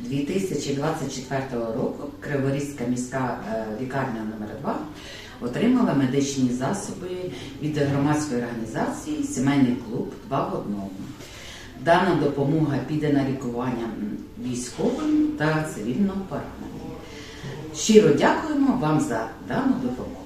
2024 року Криворізька міська е, лікарня номер 2 отримала медичні засоби від громадської організації Сімейний клуб 2 в одному. Дана допомога піде на лікування військовим та цивільно пораненим. Щиро дякуємо вам за дану допомогу.